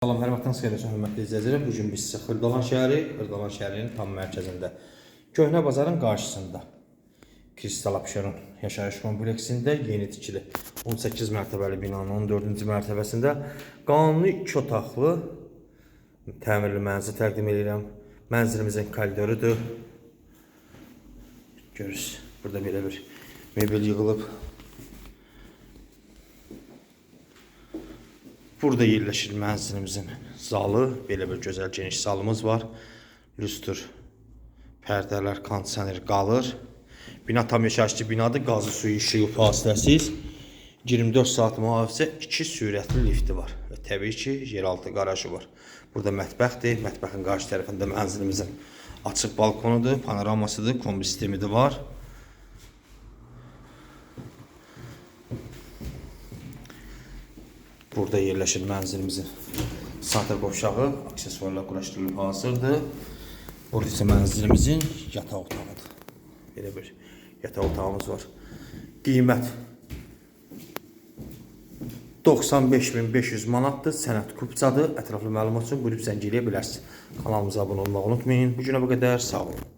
Salam, hər vaxtınız xeyir olsun, hörmətli izləyicilər. Bu gün biz sizə Xırdalan şəhəri, Xırdalan şəhərinin tam mərkəzində, Köhnə bazarın qarşısında, Kristal Abşeron yaşayış kompleksində yeni tikili 18 mərtəbəli binanın 14-cü mərtəbəsində qanuni 2 otaqlı təmirli mənzil təqdim edirəm. Mənzilimizin koridorudur. Görürsünüz, burada belə bir mebel yığılıb. Burada yerləşir mənzilimizin zalı. Belə bir gözəl geniş zalımız var. Lüstr, pərdələr, kondisioner qalır. Bina tam yaşayışlı binadır. Qazı suyu işığı fasiləsiz. 24 saat mühafizə 2 sürətli lifti var. Və təbii ki, yeraltı qarajı var. Burada mətbəxdir. Mətbəxin qarşı tərəfində mənzilimizin açıq balkonudur, panoramasıdır, kombi sistemi də var. Burada yerləşir mənzilimizin santr qovşağı, aksesuarlar quraşdırılıb hazırdır. Burada isə mənzilimizin yataq otağıdır. Belə bir yataq otağımız var. Qiymət 95500 manatdır. Sənət kupçadır. Ətraflı məlumat üçün buyurub zəng eləyə bilərsiniz. Kanalımıza abunə olmağı unutmayın. Bu günə bu qədər. Sağ olun.